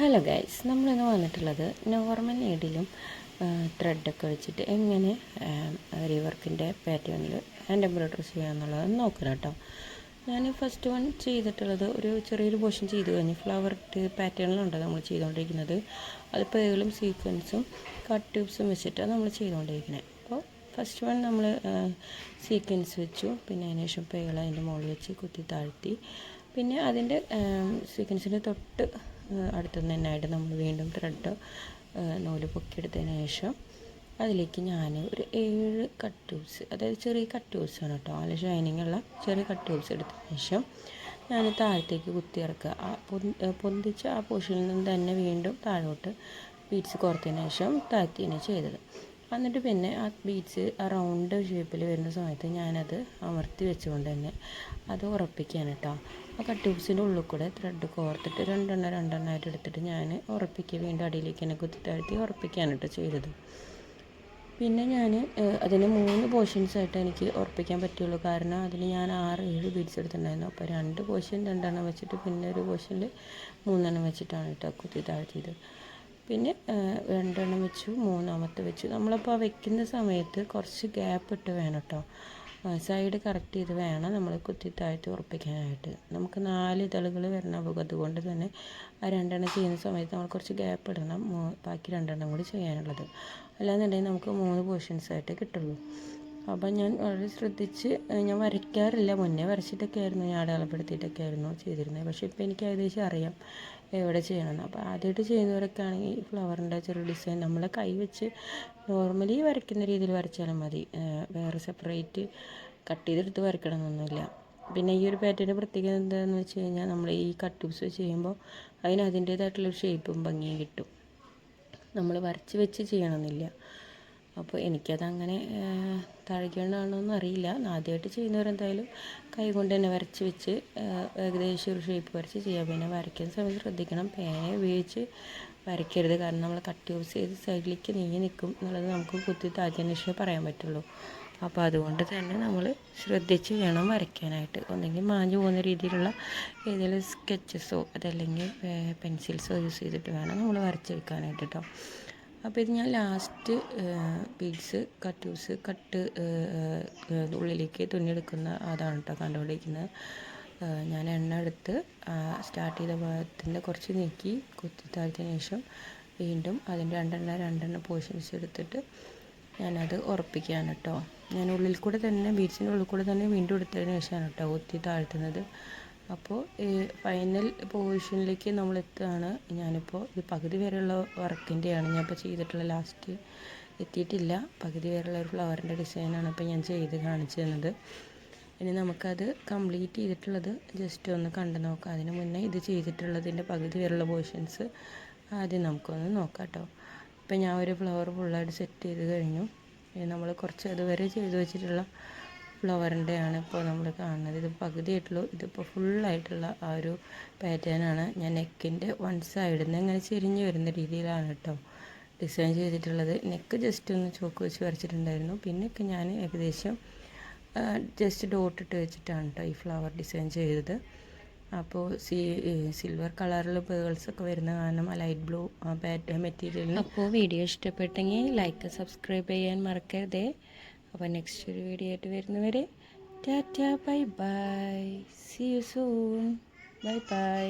Hello guys നമ്മളിന്ന് വന്നിട്ടുള്ളത് normal നീഡിലും ത്രെഡൊക്കെ വെച്ചിട്ട് എങ്ങനെ റിവർക്കിന്റെ പാറ്റേണിൽ ഹാൻഡ് എംബ്രോയ്ഡറി ചെയ്യാമെന്നുള്ളത് നോക്കണം കേട്ടോ. ഞാൻ ഫസ്റ്റ് വൺ ചെയ്തിട്ടുള്ളത് ഒരു ചെറിയൊരു പോർഷൻ ചെയ്ത് കഴിഞ്ഞ് ഫ്ലവർ പാറ്റേണിലുണ്ട് നമ്മൾ ചെയ്തുകൊണ്ടിരിക്കുന്നത് അത് പേളും സീക്വൻസും കട്ട് ട്യൂബ്സും വെച്ചിട്ടാണ് നമ്മൾ ചെയ്തുകൊണ്ടിരിക്കുന്നത് അപ്പോൾ ഫസ്റ്റ് വൺ നമ്മൾ സീക്വൻസ് വെച്ചു. പിന്നെ അതിന് ശേഷം പേൾ അതിന്റെ മുകളിൽ വെച്ച് കുത്തി താഴ്ത്തി. പിന്നെ അതിന്റെ സീക്വൻസിന്റെ തൊട്ട് അടുത്തുനിന്ന് തന്നെയായിട്ട് നമ്മൾ വീണ്ടും ത്രെഡ് നൂൽ പൊക്കിയെടുത്തതിന് ശേഷം അതിലേക്ക് ഞാൻ ഒരു ഏഴ് കട്ട് അതായത് ചെറിയ കട്ട് ട്യൂബ്സ് ആണ് കേട്ടോ. നല്ല ഷൈനിങ് ഉള്ള ചെറിയ കട്ട് ട്യൂബ്സ് എടുത്തതിന് ശേഷം ഞാൻ താഴത്തേക്ക് കുത്തി ഇറക്കുക. ആ പൊന്തിച്ച ആ പോർഷനിൽ നിന്ന് തന്നെ വീണ്ടും താഴോട്ട് ബീഡ്സ് കുറത്തതിന് ശേഷം താഴ്ത്തിയാണ് ചെയ്തത്. എന്നിട്ട് പിന്നെ ആ ബീച്ച് ആ റൗണ്ട് ഷേപ്പിൽ വരുന്ന സമയത്ത് ഞാനത് അമർത്തി വെച്ചുകൊണ്ട് തന്നെ അത് ഉറപ്പിക്കാൻ കേട്ടോ ആ കട്ട് ട്യൂബ്സിന്റെ ഉള്ളിൽ കൂടെ ത്രെഡ് കോർത്തിട്ട് രണ്ടെണ്ണം രണ്ടെണ്ണമായിട്ട് എടുത്തിട്ട് ഞാൻ ഉറപ്പിക്കുക വീണ്ടും അടിയിലേക്ക് തന്നെ കുത്തി താഴ്ത്തി ഉറപ്പിക്കാനായിട്ട് ചെയ്തത്. പിന്നെ ഞാൻ അതിന് മൂന്ന് പോർഷൻസ് ആയിട്ട് എനിക്ക് ഉറപ്പിക്കാൻ പറ്റുള്ളൂ കാരണം അതിന് ഞാൻ ആറ് ഏഴ് ബീഡ്സ് എടുത്തിട്ടുണ്ടായിരുന്നു. അപ്പോൾ രണ്ട് പോർഷൻ രണ്ടെണ്ണം വെച്ചിട്ട് പിന്നെ ഒരു പോർഷനിൽ മൂന്നെണ്ണം വെച്ചിട്ടാണ് കേട്ടോ കുത്തി താഴ്ത്തിയത്. പിന്നെ രണ്ടെണ്ണം വെച്ചു മൂന്നാമത്തെ വെച്ചു. നമ്മളപ്പോൾ വെക്കുന്ന സമയത്ത് കുറച്ച് ഗ്യാപ്പ് ഇട്ട് വേണം കേട്ടോ സൈഡ് കറക്റ്റ് ചെയ്ത് വേണം നമ്മൾ കുത്തി താഴ്ത്തി ഉറപ്പിക്കാനായിട്ട്. നമുക്ക് നാല് ഇതളുകൾ വരണം അപ്പോൾ അതുകൊണ്ട് തന്നെ ആ രണ്ടെണ്ണം ചെയ്യുന്ന സമയത്ത് നമ്മൾ കുറച്ച് ഗ്യാപ്പ് ഇടണം. ബാക്കി രണ്ടെണ്ണം കൂടി ചെയ്യാനുള്ളത്. അല്ലാന്നുണ്ടെങ്കിൽ നമുക്ക് മൂന്ന് പോർഷൻസ് ആയിട്ട് കിട്ടുള്ളൂ. അപ്പം ഞാൻ വളരെ ശ്രദ്ധിച്ച് ഞാൻ വരയ്ക്കാറില്ല. മുന്നേ വരച്ചിട്ടൊക്കെ ആയിരുന്നു ഞാൻ അടയാളപ്പെടുത്തിയിട്ടൊക്കെ ആയിരുന്നു ചെയ്തിരുന്നത്. പക്ഷേ ഇപ്പോൾ എനിക്ക് ഏകദേശം അറിയാം എവിടെ ചെയ്യണമെന്ന്. അപ്പോൾ ആദ്യമായിട്ട് ചെയ്യുന്നവരൊക്കെ ആണെങ്കിൽ ഈ ഫ്ലവറിന്റെ ചെറിയ ഡിസൈൻ നമ്മളെ കൈ വെച്ച് നോർമലി വരയ്ക്കുന്ന രീതിയിൽ വരച്ചാലും മതി. വേറെ സെപ്പറേറ്റ് കട്ട് ചെയ്തെടുത്ത് വരയ്ക്കണമെന്നൊന്നുമില്ല. പിന്നെ ഈ ഒരു പാറ്റേൺ പ്രത്യേകത എന്താണെന്ന് വെച്ച് കഴിഞ്ഞാൽ നമ്മൾ ഈ കട്ട് ട്യൂബ്സ് ചെയ്യുമ്പോൾ അതിന് അതിന്റേതായിട്ടുള്ളൊരു ഷേപ്പും ഭംഗിയും കിട്ടും. നമ്മൾ വരച്ച് വെച്ച് ചെയ്യണമെന്നില്ല. അപ്പോൾ എനിക്കതങ്ങനെ തഴകണമാണോന്നും അറിയില്ല. ആദ്യമായിട്ട് ചെയ്യുന്നവരെന്തായാലും കൈ കൊണ്ട് തന്നെ വരച്ച് വെച്ച് ഏകദേശം ഒരു ഷേപ്പ് വരച്ച് ചെയ്യാം. പിന്നെ വരയ്ക്കുന്ന സമയത്ത് ശ്രദ്ധിക്കണം. പേന ഉപയോഗിച്ച് വരയ്ക്കരുത്. കാരണം നമ്മൾ കട്ട് യൂസ് ചെയ്ത് സൈഡിലേക്ക് നീങ്ങി നിൽക്കും എന്നുള്ളത് നമുക്ക് കുത്തി താഴ്ത്തിയതിന് പറയാൻ പറ്റുള്ളൂ. അപ്പോൾ അതുകൊണ്ട് തന്നെ നമ്മൾ ശ്രദ്ധിച്ച് വേണം വരയ്ക്കാനായിട്ട്. ഒന്നെങ്കിൽ മാഞ്ഞു പോകുന്ന രീതിയിലുള്ള ഏതെങ്കിലും സ്കെച്ചസോ അതല്ലെങ്കിൽ പെൻസിൽസോ യൂസ് ചെയ്തിട്ട് വേണം നമ്മൾ വരച്ചെടുക്കാനായിട്ട് കേട്ടോ അപ്പോൾ ഇത് ഞാൻ ലാസ്റ്റ് ബീഡ്സ് കട്ടൂസ് കട്ട് ഉള്ളിലേക്ക് തുന്നിയെടുക്കുന്ന അതാണ് കേട്ടോ കണ്ടുകൊണ്ടിരിക്കുന്നത്. ഞാൻ എണ്ണ എടുത്ത് സ്റ്റാർട്ട് ചെയ്ത ഭാഗത്തിന്റെ കുറച്ച് നീക്കി കുത്തി താഴ്ത്തിയതിന് ശേഷം വീണ്ടും അതിന്റെ രണ്ടെണ്ണ രണ്ടെണ്ണ പോർഷൻസ് എടുത്തിട്ട് ഞാനത് ഉറപ്പിക്കുകയാണ് കേട്ടോ ഞാൻ ഉള്ളിൽ കൂടെ തന്നെ ബീഡ്സിന്റെ ഉള്ളിൽ കൂടെ തന്നെ വീണ്ടും എടുത്തതിന് ശേഷമാണ് കേട്ടോ കുത്തി താഴ്ത്തുന്നത്. അപ്പോൾ ഫൈനൽ പൊസിഷനിലേക്ക് നമ്മൾ എത്തുകയാണ് ഞാനിപ്പോൾ ഇത് പകുതി വരെയുള്ള വർക്കിന്റെയാണ് ഞാൻ ഇപ്പോൾ ചെയ്തിട്ടുള്ള ലാസ്റ്റ് എത്തിയിട്ടില്ല. പകുതി വരെയുള്ള ഒരു ഫ്ലവറിന്റെ ഡിസൈനാണ് ഇപ്പോൾ ഞാൻ ചെയ്ത് കാണിച്ചു തന്നത് ഇനി നമുക്കത് കംപ്ലീറ്റ് ചെയ്തിട്ടുള്ളത് ജസ്റ്റ് ഒന്ന് കണ്ടു നോക്കാം. അതിന് മുന്നേ ഇത് ചെയ്തിട്ടുള്ളതിന്റെ പകുതി വരെയുള്ള പോർഷൻസ് ആദ്യം നമുക്കൊന്ന് നോക്കാം കേട്ടോ ഇപ്പം ഞാൻ ഒരു ഫ്ലവർ ഫുള്ളായിട്ട് സെറ്റ് ചെയ്ത് കഴിഞ്ഞു. നമ്മൾ കുറച്ച് അതുവരെ ചെയ്ത് വെച്ചിട്ടുള്ള ഫ്ലവറിന്റെ ആണ് ഇപ്പോൾ നമ്മൾ കാണുന്നത്. ഇത് പകുതിയായിട്ടുള്ളൂ ഇതിപ്പോൾ ഫുള്ളായിട്ടുള്ള ആ ഒരു പാറ്റേണാണ് ഞാൻ നെക്കിന്റെ വൺ സൈഡിൽ നിന്ന് ഇങ്ങനെ ചെരിഞ്ഞ് വരുന്ന രീതിയിലാണ് കേട്ടോ ഡിസൈൻ ചെയ്തിട്ടുള്ളത്. നെക്ക് ജസ്റ്റ് ഒന്ന് ചോക്ക് വെച്ച് വരച്ചിട്ടുണ്ടായിരുന്നു. പിന്നെയൊക്കെ ഞാൻ ഏകദേശം ജസ്റ്റ് ഡോട്ട് ഇട്ട് വെച്ചിട്ടാണ് കേട്ടോ ഈ ഫ്ലവർ ഡിസൈൻ ചെയ്തത്. അപ്പോൾ സി സിൽവർ കളറിൽ പേൾസൊക്കെ വരുന്ന കാരണം ആ ലൈറ്റ് ബ്ലൂ പാറ്റേൺ മെറ്റീരിയലിന് അപ്പോൾ വീഡിയോ ഇഷ്ടപ്പെട്ടെങ്കിൽ ലൈക്ക് സബ്സ്ക്രൈബ് ചെയ്യാൻ മറക്കരുതേ. അപ്പോൾ നെക്സ്റ്റ് ഒരു വീഡിയോ ആയിട്ട് വരുന്നവരെ tata bye bye see you soon bye bye